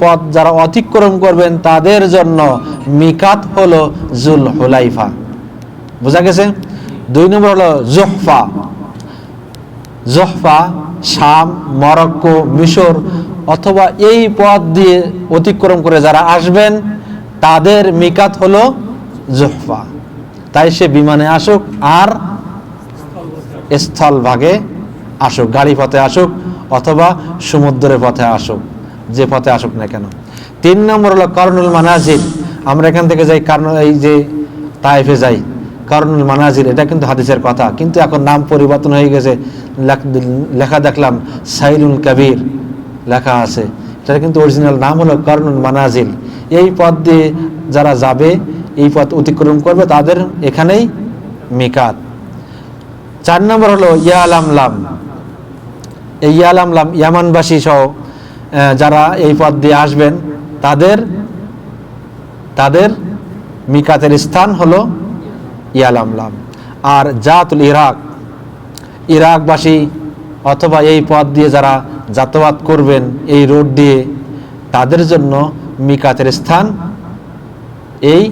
পথ যারা অতিক্রম করবেন তাদের জন্য মিকাত হলো জুল হুলাইফা বোঝা গেছে? দুই নম্বর হলো জোহফা। জোহফা, শাম, মরক্কো, মিশর অথবা এই পথ দিয়ে অতিক্রম করে যারা আসবেন, তাদের মিকাত হলো জোহফা। তাই সে বিমানে আসুক আর স্থল ভাগে আসুক, গাড়ি পথে আসুক অথবা সমুদ্রের পথে আসুক। যে পথে আসুক না কেন। তিন নম্বর হলো করনুল মানাজির আমরা এখান থেকে যাই কারণ এই যে তাইফে যাই, করনুল মানাজির এটা কিন্তু হাদিসের কথা। কিন্তু এখন নাম পরিবর্তন হয়ে গেছে। লেখা দেখলাম সাইলুল কবির লেখা আছে। এটা কিন্তু অরিজিনাল নাম হলো করনুল মানাজিল এই পথ দিয়ে যারা যাবে, এই পথ অতিক্রম করবে, তাদের এখানেই মিকাত। চার নম্বর হলো ইয়ালাম লাম এই ইয়ালাম লাম ইয়ামানবাসী সহ যারা এই পথ দিয়ে আসবেন, তাদের তাদের মিকাতের স্থান হলো ইয়ালাম লাম আর জাতুল ইরাক, ইরাকবাসী অথবা এই পথ দিয়ে যারা যাতায়াত করবেন, এই রোড দিয়ে, তাদের জন্য মিকাতের স্থান এই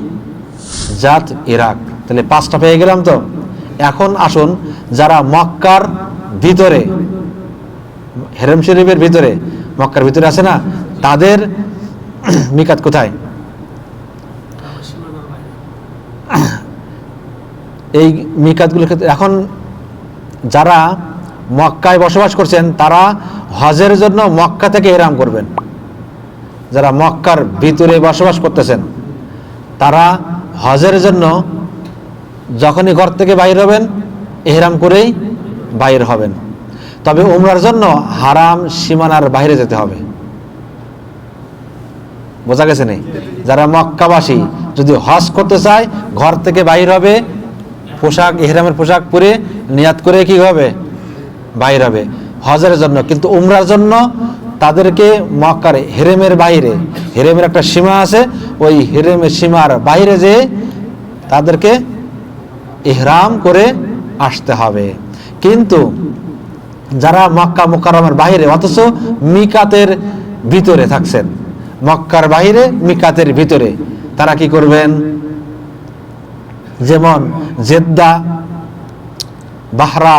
জাত ইরাক। তাহলে পাঁচটা পেয়ে গেলাম তো? এখন আসুন যারা মক্কার ভিতরে, হেরেম শরীফের ভিতরে মক্কার ভিতরে আছে না, তাদের মিকাত কোথায়? এই মিকাতগুলোর ক্ষেত্রে, এখন যারা মক্কায় বসবাস করছেন, তারা হজের জন্য মক্কা থেকে এরাম করবেন। যারা মক্কার ভিতরে বসবাস করতেছেন, তারা হজের জন্য যখনই ঘর থেকে বাইর হবেন, এহরাম করেই বাইর হবেন। তবে উমরার জন্য হারাম সীমানার বাইরে যেতে হবে। বোঝা গেছে নেই যারা মক্কাবাসী, যদি হজ করতে চায়, ঘর থেকে বাইর হবে, পোশাক, এহরামের পোশাক পরে নিয়াত করে কি হবে? বাইর হবে। হজের জন্য, কিন্তু উমরার জন্য তাদেরকে মক্কার হেরেমের বাইরে, হেরেমের একটা সীমা আছে, ওই হেরেমের সীমার বাইরে যে তাদেরকে ইহরাম করে আসতে হবে। কিন্তু যারা মক্কা মোকারমের বাইরে অথচ মিকাতের ভিতরে থাকছেন। মক্কার বাহিরে, মিকাতের ভিতরে। তারা কি করবেন? যেমন জেদ্দা, বাহরা,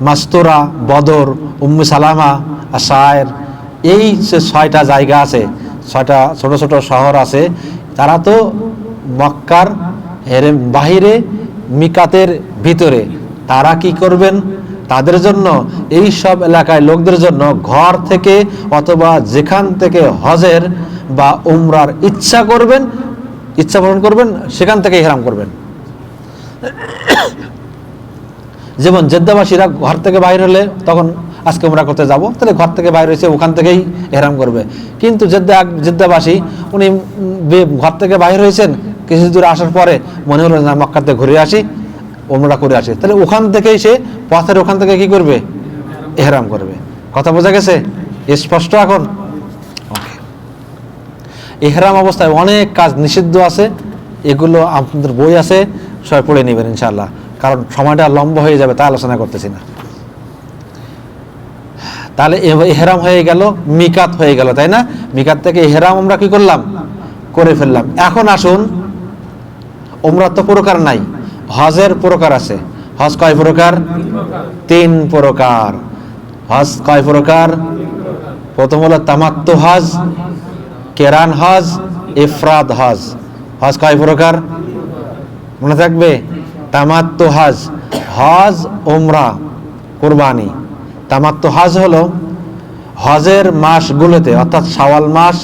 মাস্তোরা, বদর, উম্মু সালামা, আশায়ের, এই যে ছয়টা জায়গা আছে, ছয়টা ছোট ছোট শহর আছে, তারা তো মক্কার বাহিরে, মিকাতের ভিতরে। তারা কি করবেন? তাদের জন্য, এই সব এলাকায় লোকদের জন্য ঘর থেকে অথবা যেখান থেকে হজের বা উমরার ইচ্ছা করবেন, ইচ্ছা পূরণ করবেন, সেখান থেকে হেরাম করবেন। যেমন জেদ্দাবাসীরা ঘর থেকে বাইর হলে তখন আজকে উমরা করতে যাব, তাহলে ঘর থেকে বাইর হয়েছে, ওখান থেকেই হেরাম করবে। কিন্তু জেদ্দা, জেদ্দাবাসী, উনি ঘর থেকে বাইর হয়েছেন কিছু দূর আসার পরে মনে হলো না মক্কাতে ঘুরে আসি। উমরা করে আসি। তাহলে ওখান থেকেই সে পথের ওখান থেকে কি করবে? এহরাম করবে। কথা বোঝা গেছে? স্পষ্ট এখন? ওকে এহরাম অবস্থায় অনেক কাজ নিষিদ্ধ আছে। এগুলো আপনাদের বই আছে, সবাই পড়ে নেবেন ইনশাল্লাহ কারণ সময়টা লম্বা হয়ে যাবে, তা আলোচনা করতেছি না। তাহলে এহরাম হয়ে গেল, মিকাত হয়ে গেল, তাই না? মিকাত থেকে এহরাম আমরা কি করলাম? করে ফেললাম। এখন আসুন, ওমরা তো প্রকার নাই। হজের প্রকার আছে। হজ কয় প্রকার? তিন প্রকার। হজ কয় প্রকার? প্রথম হলো তামাত্তু হজ, কেরান হজ, ইফরাদ হজ। হজ কয় প্রকার? মনে থাকবে? তামাত্তু হজ। হজ ওমরা কুরবানি। তামাত্তু হজ হলো হজের মাসগুলোতে, অর্থাৎ শাওয়াল মাস,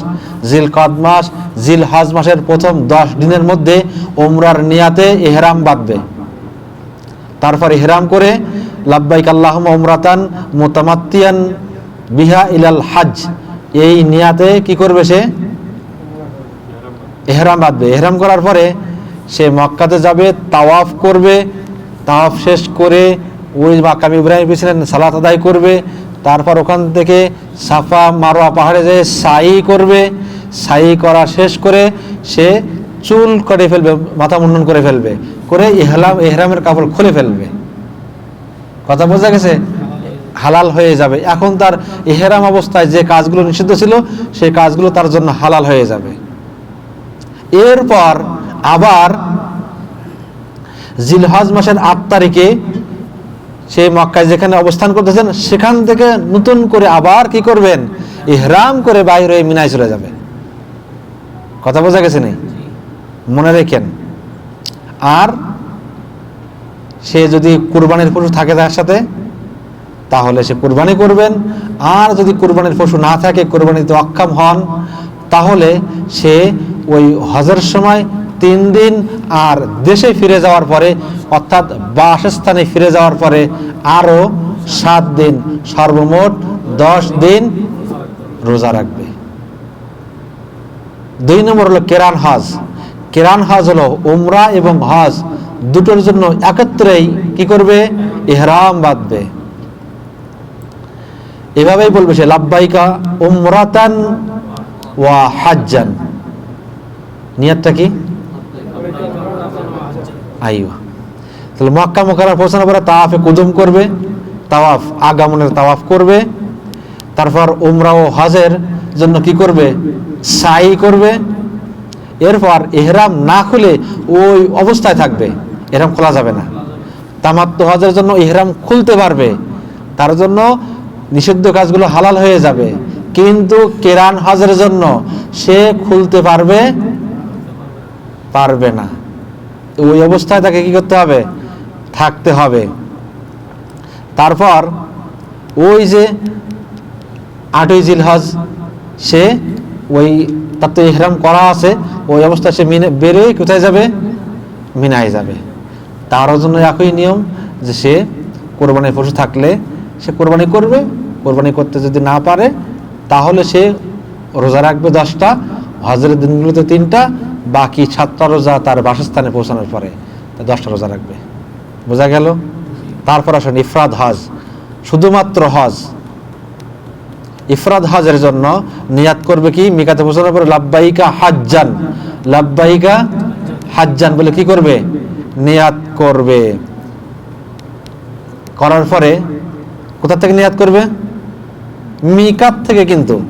জিলকদ মাস জিল হজ মাসের প্রথম দশ দিনের মধ্যে ওমরার নিয়াতে এহরাম বাঁধবে। তারপর এহরাম করে, লাব্বাইক আল্লাহ ওমরাতান মোতামাত্তিয়ান বিহা ইলাল হাজ এই নিয়াতে কি করবে সে? এহরাম বাঁধবে। এহরাম করার পরে সে মক্কাতে যাবে, তাওয়াফ করবে, তাওয়াফ শেষ করে ওই মাকাম ইব্রাহিম পিছনে সালাত আদায় করবে তারপর ওখান থেকে সাফা মারোয়া পাহাড়ে যেয়ে সাই করবে। সাই করা শেষ করে সে চুল কেটে ফেলবে, মাথা মুন্ডন করে ফেলবে, করে ইহলাম এহরামের কাপড় খুলে ফেলবে। কথা বোঝা গেছে? হালাল হয়ে যাবে। এখন তার এহেরাম অবস্থায় যে কাজগুলো নিষিদ্ধ ছিল, সেই কাজগুলো তার জন্য হালাল হয়ে যাবে। এরপর আবার জিলহজ মাসের আট তারিখে সে মক্কায় যেখানে অবস্থান করতেছেন, সেখান থেকে নতুন করে আবার কি করবেন? ইহরাম করে বাইরে মিনায় চলে যাবে। কথা বোঝা গেছে নেই মনে রেখেন। আর সে যদি কুরবানির পশু থাকে তার সাথে, তাহলে সে কুরবানি করবেন। আর যদি কুরবানির পশু না থাকে, কুরবানিতে অক্ষম হন, তাহলে সে ওই হজের সময় তিন দিন আর দেশে ফিরে যাওয়ার পরে, অর্থাৎ বাসস্থানে ফিরে যাওয়ার পরে আরও সাত দিন, সর্বমোট দশ দিন রোজা রাখবে। দুই নম্বর হলো কেরান হজ। কেরান হজ হলো উমরা এবং হজ দুটোর জন্য একত্রেই কি করবে? ইহরাম বাঁধবে। এভাবেই বলবে সে, লাব্বাইকা উমরাতান ওয়া হাজ্জান। নিয়তটা কি? আইয়া তাহলে মক্কা মোকারা পৌঁছানোর পরে তাওয়াফে কুদুম করবে, তাওয়াফ আগামনের তাওয়াফ করবে, তারপর উমরা ও হজের জন্য কি করবে? সাই করবে। এরপর এহরাম না খুলে ওই অবস্থায় থাকবে, এহরাম খোলা যাবে না। তামাত্ম হজের জন্য ইহরাম খুলতে পারবে, তার জন্য নিষিদ্ধ কাজগুলো হালাল হয়ে যাবে। কিন্তু কেরান হজের জন্য সে খুলতে পারবে পারবে না। ওই অবস্থায় তাকে কি করতে হবে? থাকতে হবে। তারপর ওই যে আটই জিলহজ, সে ওই তার তো ইহরাম করা আছে, ওই অবস্থায় সে মিনে বেরোয়, কোথায় যাবে? মিনায় যাবে। তারও জন্য একই নিয়ম যে সে কোরবানির পশু থাকলে সে কোরবানি করবে, কোরবানি করতে যদি না পারে, তাহলে সে রোজা রাখবে দশটা, হজরের দিনগুলোতে তিনটা বাকি সাতটা রোজা তার বাসস্থানে পৌঁছানোর পরে দশটা রোজা রাখবে। বোঝা গেল? তারপর আসুন ইফরাদ হজ। শুধুমাত্র হজ। ইফরাদ হজের জন্য নিয়াত করবে কি? মিকাতে পৌঁছানোর পরে লাব্বাইকা হাজ্জান। লাব্বাইকা হাজ্জান বলে কি করবে? নিয়াত করবে। করার পরে কোথা থেকে নিয়াত করবে? মিকাত থেকে কিন্তু।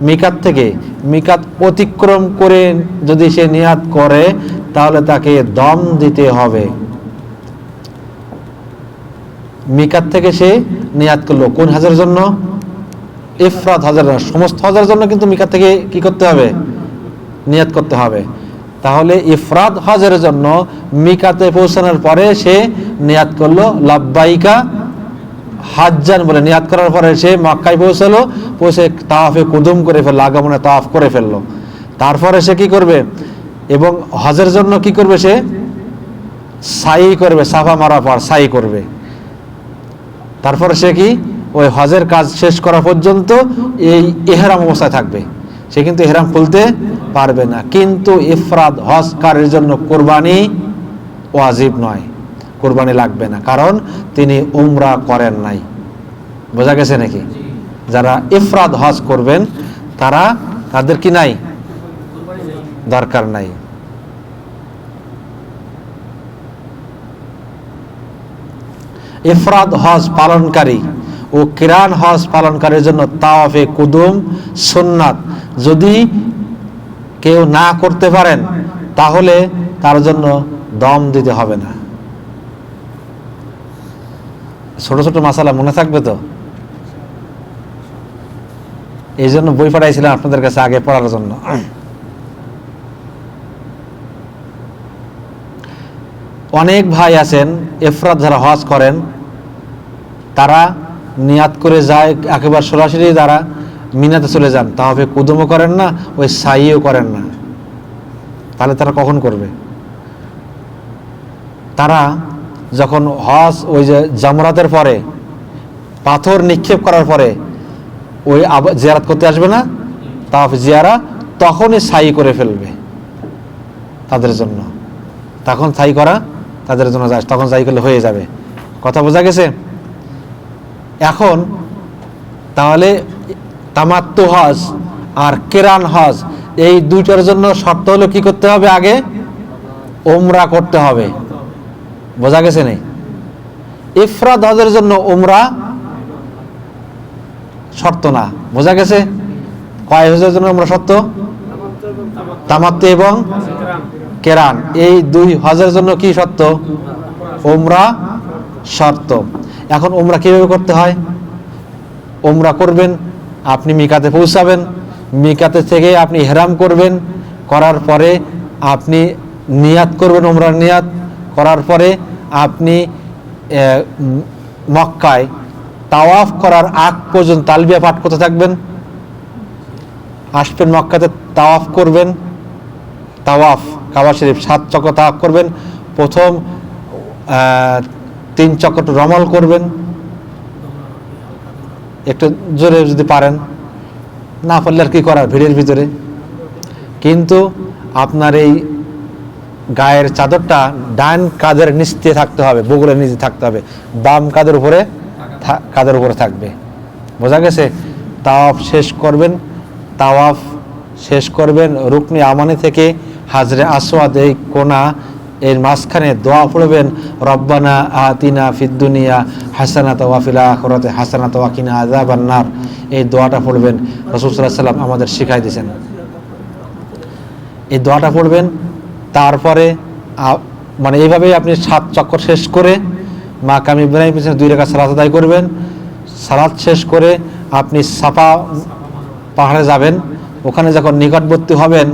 মিকাত থেকে মিকাত অতিক্রম করে যদি সে নিয়াত করে, তাহলে তাকে দম দিতে হবে। মিকাত থেকে সে নিয়াত করল। কোন হাজার জন্য? ইফরাত হাজার সমস্ত হাজার জন্য কিন্তু মিকাত থেকে কি করতে হবে? নিয়াত করতে হবে। তাহলে ইফরাত হজের জন্য মিকাতে পৌঁছানোর পরে সে নিয়াত করল, লাব্বাইকা হাজ্জান বলে নিয়াত করার পরে সে মক্কায় পৌঁছালো, পৌঁছে তাওয়াফে কুদুম করে ফেলল, আগমনে তাওয়াফ করে ফেলল। তারপরে সে কি করবে? এবং হজের জন্য কি করবে সে? সাই করবে, সাফা মারা পর সাই করবে। তারপরে সে কি? ওই হজের কাজ শেষ করা পর্যন্ত এই এহরাম অবস্থায় থাকবে। সে কিন্তু এহরাম খুলতে পারবে না। কিন্তু ইফরাদ হজকারের জন্য কোরবানি ওয়াজিব নয়। কোরবানি লাগবে না। কারণ তিনি উমরা করেন নাই। বোঝা গেছে নাকি? যারা ইফরাদ হজ করবেন, তারা তাদের কি নাই? দরকার নাই। ইফরাদ হজ পালনকারী ও কিরান হজ পালনকারীর জন্য তাওয়াফে কুদুম সুন্নাত। যদি কেউ না করতে পারেন, তাহলে তার জন্য দম দিতে হবে না। ছোট ছোট মাসালা মনে থাকবে তো? এই জন্য বই পাঠাইছিলাম আপনাদের কাছে আগে পড়ার জন্য। অনেক ভাই আছেন, এফরাত যারা হজ করেন, তারা নিয়াত করে যায়, একেবারে সরাসরি তারা মিনাতে চলে যান। তাহলে কুদুমও করেন না, ওই সাইও করেন না। তাহলে তারা কখন করবে? তারা যখন হজ, ওই যে জামরাতের পরে, পাথর নিক্ষেপ করার পরে, ওই জিয়ারাত করতে আসবে না? তাও জিয়ারা তখনই সাই করে ফেলবে তাদের জন্য। তখন সাই করা তাদের জন্য তখন সাই করলে হয়ে যাবে। কথা বোঝা গেছে? এখন তাহলে তামাত্ম হজ আর কেরান হজ, এই দুইটার জন্য শর্ত হলো কি করতে হবে আগে? ওমরা করতে হবে। বোঝা গেছে নেই ইফরাদ হজের জন্য উমরা শর্ত না। বোঝা গেছে? কয় হজের জন্য আমরা শর্ত? তামাত্তে এবং কেরান। এই দুই হজের জন্য কি শর্ত? ওমরা শর্ত। এখন ওমরা কীভাবে করতে হয়? ওমরা করবেন, আপনি মিকাতে পৌঁছাবেন। মিকাতে থেকে আপনি হেরাম করবেন। করার পরে আপনি নিয়াত করবেন ওমরার নিয়াত। করার পরে আপনি মক্কায় তাওয়াফ করার আগ পর্যন্ত তালবিয়া পাঠ করতে থাকবেন। আসবেন মক্কাতে, তাওয়াফ করবেন। তাওয়াফ, কাবা শরীফ সাত চক্র তাওয়াফ করবেন। প্রথম তিন চক্র রমল করবেন। একটু জোরে যদি পারেন। না পারলে আর কি করার ভিড়ের ভিতরে? কিন্তু আপনার এই গায়ের চাদরটা ডান কাঁধের নিচে থাকতে হবে, বগুলের নিচে থাকতে হবে। বাম কাদের উপরে কাঁধের উপরে থাকবে। বোঝা গেছে? তাওয়াফ শেষ করবেন, তাওয়াফ শেষ করবেন। রুকনি আমানি থেকে হাজরে আসওয়াদ এই কোনা, এর মাঝখানে দোয়া পড়বেন, রব্বানা আতিনা ফিদ্দুনিয়া হাসানা ওয়াফিলা আখরাতে হাসানা ওয়াকিনা আযাবান নার। এই দোয়াটা পড়বেন, রাসূল সাল্লাম আমাদের শিখাই দিয়েছেন। এই দোয়াটা পড়বেন তারপরে মানে এইভাবেই আপনি সাত চক্কর শেষ করে মা কামি ইব্রাহিম পিছনে দুই রেখা সালাত আদায় করবেন। সালাত শেষ করে আপনি সাফা পাহাড়ে যাবেন। ওখানে যখন নিকটবর্তী হবেন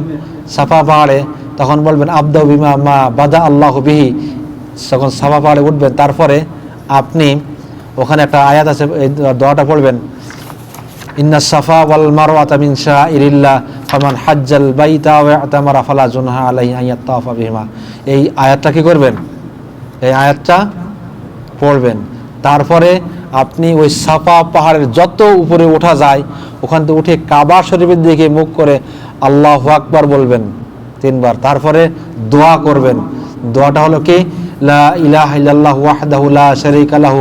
সাফা পাহাড়ে, তখন বলবেন আবদা বিমা মা বাদা আল্লাহ বিহি। যখন সাফা পাহাড়ে উঠবেন। তারপরে আপনি ওখানে একটা আয়াত আছে, এই দোয়াটা পড়বেন, ইন্না সাফা ওয়াল মারওয়াতা মিন শাইরিল্লাহ। ফামান হাজ্জাল বাইতা ওয়া আতামারা ফালা জুনহা আলাইহি আন ইয়াত্তাওয়াফা বিহিমা। এই আয়াতটা কি করবেন? এই আয়াতটা পড়বেন। তারপরে আপনি ওই সাফা পাহাড়ের যত উপরে ওঠা যায়, ওখান থেকে উঠে কাবা শরীফের দিকে মুখ করে আল্লাহু আকবার বলবেন তিনবার। তারপরে দোয়া করবেন। দোয়াটা হলো কি? লা ইলাহা ইল্লাল্লাহু ওয়াহদাহু লা শারীকা লাহু।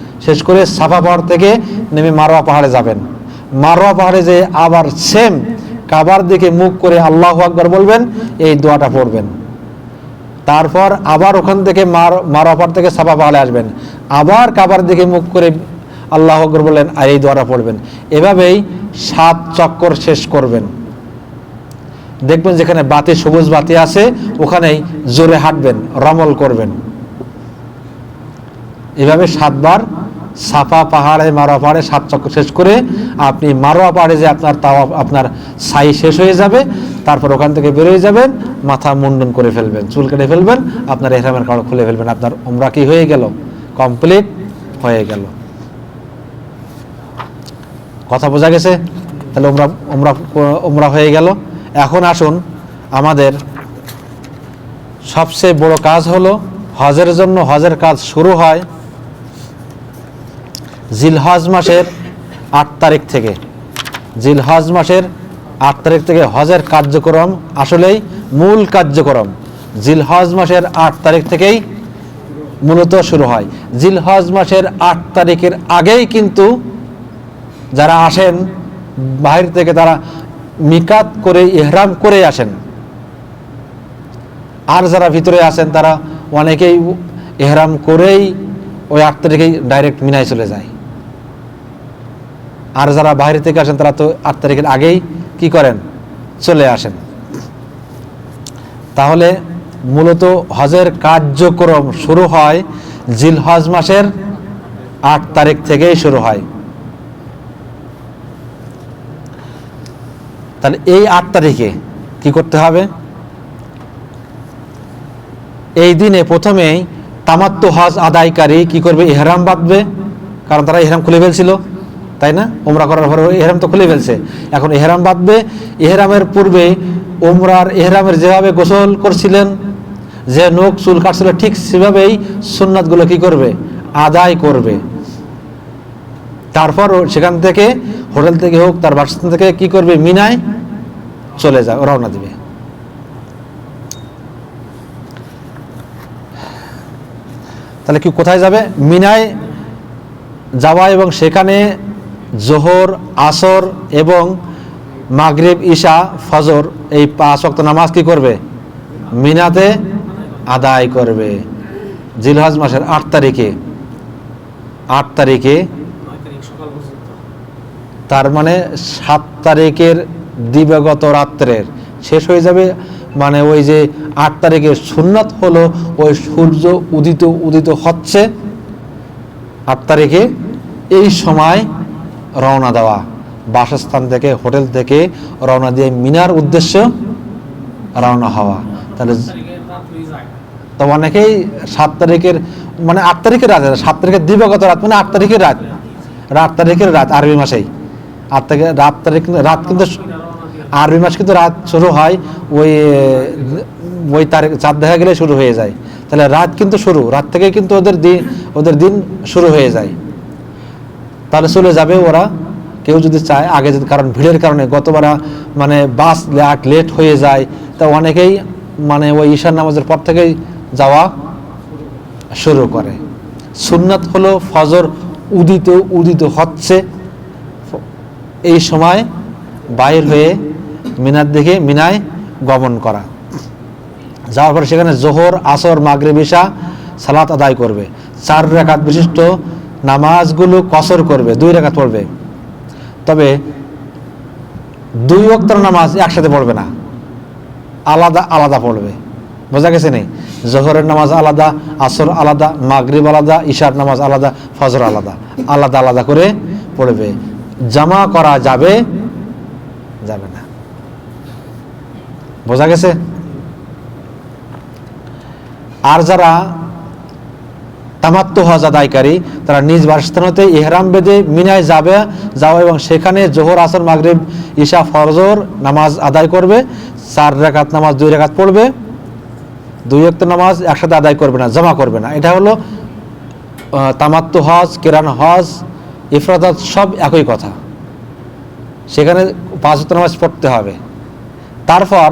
শেষ করে সাফা পাহাড় থেকে নেমে মারোয়া পাহাড়ে যাবেন। মারোয়া পাহাড়ে যে আবার সেম কাবার দিকে মুখ করে আল্লাহ আকবর বলবেন, এই দোয়াটা পড়বেন। তারপর আবার ওখান থেকে মার, মারোয়া পাহাড় থেকে সাফা পাহাড়ে আসবেন। আবার কাবার দিকে মুখ করে আল্লাহ আকবর বললেন, আর এই দোয়াটা পড়বেন। এভাবেই সাত চক্কর শেষ করবেন। দেখবেন যেখানে বাতি, সবুজ বাতি আছে, ওখানেই জোরে হাঁটবেন, রমল করবেন। এভাবে সাতবার সাফা পাহাড়ে, মারোয়া পাহাড়ে সাত চক্কর শেষ করে আপনি মারোয়া পাহাড়ে যে আপনার তাও আপনার সাই শেষ হয়ে যাবে, তারপর ওখান থেকে বেরোয় যাবেন, মাথা মুন্ডন করে ফেলবেন, চুল কেটে ফেলবেন, আপনার এহরামের কাপড় খুলে ফেলবেন, আপনার ওমরা কি হয়ে গেল? কমপ্লিট হয়ে গেল। কথা বোঝা গেছে? তাহলে ওমরা ওমরা ওমরা হয়ে গেল। এখন আসুন, আমাদের সবচেয়ে বড় কাজ হলো হজের জন্য হজের কাজ শুরু হয় জিলহজ মাসের আট তারিখ থেকে। জিলহজ মাসের আট তারিখ থেকে হজের কার্যক্রম আসলেই মূল কার্যক্রম। জিলহজ মাসের আট তারিখ থেকেই মূলত শুরু হয়। জিলহজ মাসের আট তারিখের আগেই কিন্তু যারা আসেন, বাহির থেকে তারা মিকাত করে, ইহরাম করে আসেন। আর যারা ভিতরে আসেন, তারা অনেকেই এহরাম করেই ওই আট তারিখেই ডাইরেক্ট মিনায় চলে যায়। আর যারা বাইরে থেকে আসেন, তারা তো আট তারিখের আগেই কি করেন? চলে আসেন। তাহলে মূলত হজের কার্যক্রম শুরু হয় জিলহজ মাসের আট তারিখ থেকেই শুরু হয়। তাহলে এই আট তারিখে কি করতে হবে? এই দিনে প্রথমেই তামাত্ম হজ আদায়কারী কি করবে? এহরাম বাঁধবে। কারণ তারা এহরাম খুলে ফেলছিল। তাই না? ওমরা করার পরে এহরাম তো খুলে ফেলছে। এখন এহরাম বাঁধবে, এহরামের পূর্বে ওমরার এহরামের যেভাবে গোসল করছিলেন, যে নখ চুল কাটছিল, ঠিক সেভাবেই সুন্নাতগুলো কি করবে? আদায় করবে। তারপর সেখান থেকে, হোটেল থেকে হোক, তার বাসস্থান থেকে কি করবে? মিনায় চলে যাবে রওনা দিবে। তাহলে কি কোথায় যাবে? মিনায় যাওয়া এবং সেখানে জোহর, আসর এবং মাগরিব, ঈশা, ফজর এই পাঁচ ওয়াক্ত নামাজ কি করবে? মিনাতে আদায় করবে। জিলহজ মাসের আট তারিখে। আট তারিখে তার মানে সাত তারিখের দিবাগত রাত্রের। শেষ হয়ে যাবে মানে ওই যে আট তারিখের সুন্নাত হলো ওই সূর্য উদিত উদিত হচ্ছে। আট তারিখে এই সময় রওনা দেওয়া। বাসস্থান থেকে, হোটেল থেকে রওনা দিয়ে মিনার উদ্দেশ্য রওনা হওয়া। তাহলে তো অনেকেই সাত তারিখের মানে আট তারিখের রাত সাত তারিখের দিবাগত রাত মানে আট তারিখের রাত। আট তারিখের রাত, আরবি মাসেই। আট তারিখে, রাত তারিখ, রাত কিন্তু আরবি মাস কিন্তু রাত শুরু হয়, ওই ওই তারিখ, চাঁদ দেখা গেলে শুরু হয়ে যায়। তাহলে রাত কিন্তু শুরু, রাত থেকে কিন্তু ওদের দিন ওদের দিন শুরু হয়ে যায়। তাহলে চলে যাবে ওরা। কেউ যদি চায়, আগে যদি কারণ ভিড়ের কারণে গতবার মানে বাস লেট লেট হয়ে যায়, তা অনেকেই মানে ওই ঈশান নামাজের পর থেকেই যাওয়া শুরু করে। সুন্নাত হলো ফজর উদিত উদিত হচ্ছে। এই সময় বাইর হয়ে মিনার দিকে মিনায় গমন করা। যাওয়ার পরে সেখানে জোহর, আসর, মাগরিব ঈশা সালাত আদায় করবে। চার রেখাত বিশিষ্ট নামাজগুলো কসর করবে, দুই রেখাত পড়বে। তবে দুই অক্তর নামাজ একসাথে পড়বে না, আলাদা আলাদা পড়বে। বোঝা গেছে নেই জোহরের নামাজ আলাদা, আসর আলাদা, মাগরিব আলাদা, ঈশার নামাজ আলাদা, ফজর আলাদা আলাদা আলাদা করে পড়বে। জামা করা যাবে যাবে না। বোঝা গেছে? আর যারা তামাত্ম হজ আদায়কারী। তারা নিজ বাসস্থান হতে ইহরাম বেঁধে মিনায় যাবে যাওয়া এবং সেখানে জোহর, আসর, মাগরিব, ঈশা, ফরজর নামাজ আদায় করবে। চার রেখাত নামাজ, দুই রেখাত পড়বে। দুই অক্ত নামাজ একসাথে আদায় করবে না, জমা করবে না। এটা হলো তামাত্ম হজ, কেরান হজ ইফরাদাত সব একই কথা। সেখানে পাঁচ ওয়াক্ত নামাজ পড়তে হবে। তারপর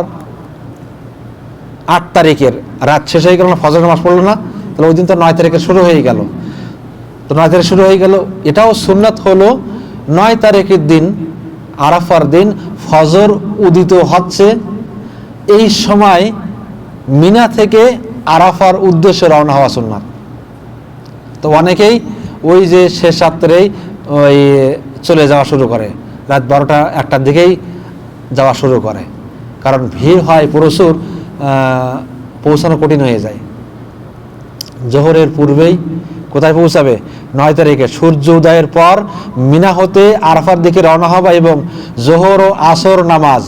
আট তারিখের রাত শেষ হয়ে গেল ফজর নামাজ পড়ল না? তাহলে ওই দিন তো নয় তারিখে শুরু হয়ে গেল। তো নয় তারিখ শুরু হয়ে গেল। এটাও সুন্নাত হলো নয় তারিখের দিন, আরাফার দিন ফজর উদিত হচ্ছে। এই সময় মিনা থেকে আরাফার উদ্দেশ্যে রওনা হওয়া সুন্নাত। তো অনেকেই ওই যে শেষ রাত্রেই ওই চলে যাওয়া শুরু করে। রাত বারোটা একটার দিকেই যাওয়া শুরু করে। কারণ ভিড় হয় প্রচুর পৌঁছানো কঠিন হয়ে যায়। জোহরের পূর্বেই কোথায় পৌঁছাবে? নয় তারিখে। সূর্য উদয়ের পর মিনা হতে আরাফার দিকে রওনা হবা এবং জোহর ও আসর নামাজ।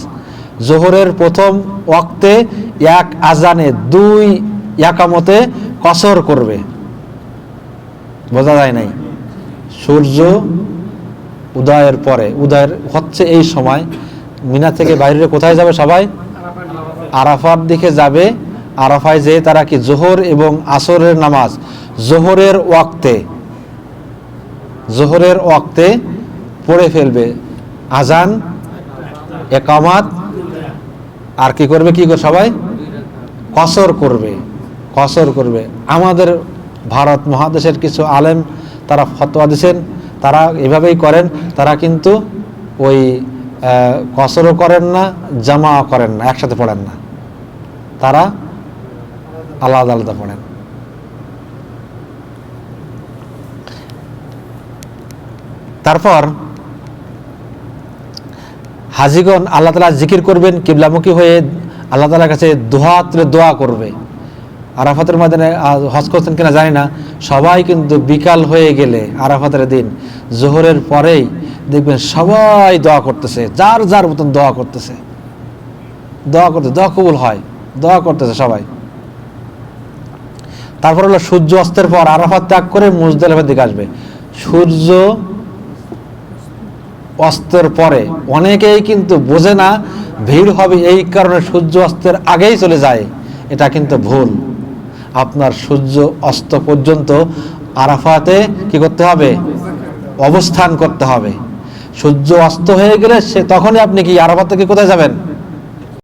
জোহরের প্রথম ওয়াক্তে এক আজানে দুই একামতে কসর করবে। বোঝা যায় নাই? সূর্য উদয়ের পরে, উদয়ের হচ্ছে এই সময়। মিনা থেকে বাইরে কোথায় যাবে সবাই? আরাফার দিকে যাবে আরাফায় যে তারা কি জোহর এবং আসরের নামাজ? জোহরের ওয়াক্তে জোহরের ওয়াক্তে পড়ে ফেলবে। আজান, একামাত, আর কি করবে, কি সবাই? কসর করবে কসর করবে। আমাদের ভারত মহাদেশের কিছু আলেম তারা ফতোয়া দিয়েছেন, তারা এভাবেই করেন, তারা কিন্তু ওই কসরও করেন না জামা করেন না, একসাথে পড়েন না। তারা আলাদা আলাদা পড়েন তারপর হাজিগণ আল্লাহ তালা জিকির করবেন, কিবলামুখী হয়ে আল্লাহ তালার কাছে দোয়া তুলে দোয়া করবে। আরাফাতের ময়দানে হজ করছেন কিনা জানি না, সবাই কিন্তু বিকাল হয়ে গেলে আরাফাতের দিন, জোহরের পরেই দেখবেন সবাই দোয়া করতেছে, যার যার মতন দোয়া করতেছে। দোয়া করতে, দোয়া কবুল হয়, দোয়া করতেছে সবাই। তারপর হলো সূর্য অস্তের পর আরাফাত ত্যাগ করে মুজদালিফার দিকে আসবে। সূর্য অস্তের পরে অনেকেই কিন্তু বোঝে না, ভিড় হবে এই কারণে সূর্য অস্তের আগেই চলে যায়। এটা কিন্তু ভুল। আপনার সূর্য অস্ত পর্যন্ত আরাফাতে কি করতে হবে? অবস্থান করতে হবে। সূর্য অস্ত হয়ে গেলে সে তখনই আপনি কি আরাফাত থেকে কোথায় যাবেন?